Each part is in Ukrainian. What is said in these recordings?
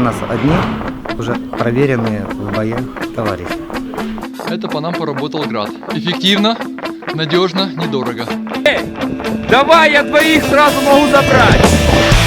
у нас одни уже проверенные в боях товарищи. Это по нам поработал град. Эффективно, надежно, недорого. Давай, я твоих сразу могу забрать.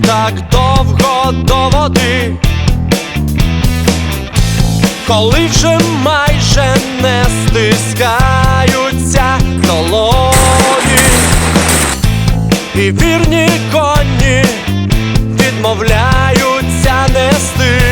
Так довго до води, коли вже майже не стискаються долоні, і вірні коні відмовляються нести.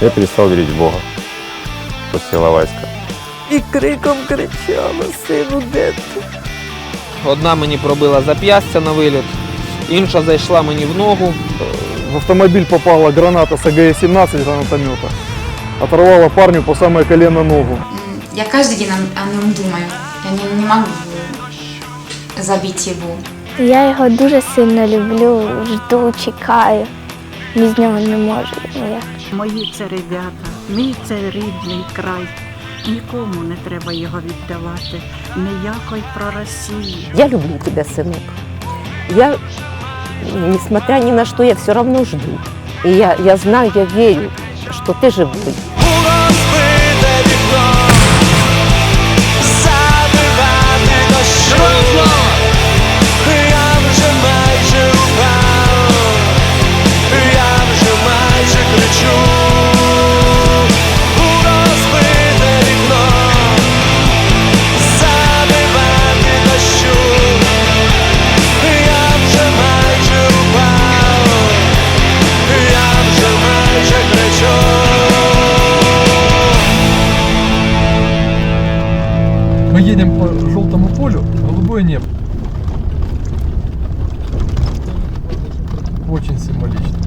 Я перестал верить в Бога после Иловайска. і криком кричала, сину, де ти? Одна мені пробила зап'ястя на виліт, інша зайшла мені в ногу. В автомобиль попала граната с АГС-17 гранатомета. Оторвала парню по самое колено ногу. Я каждый день о, о нем думаю. Я не, не могу забить его. Я його дуже сильно люблю, жду, чекаю. Без нього не можу ніяк. Мої це ребята, мій це рідний край. Нікому не треба його віддавати. Ніякої про Росію. Я люблю тебе, синок. Я, несмотря ни на что, я все равно жду. И я, я знаю, я верю, что ты живой. Мы едем по желтому полю, голубое небо. Очень символично.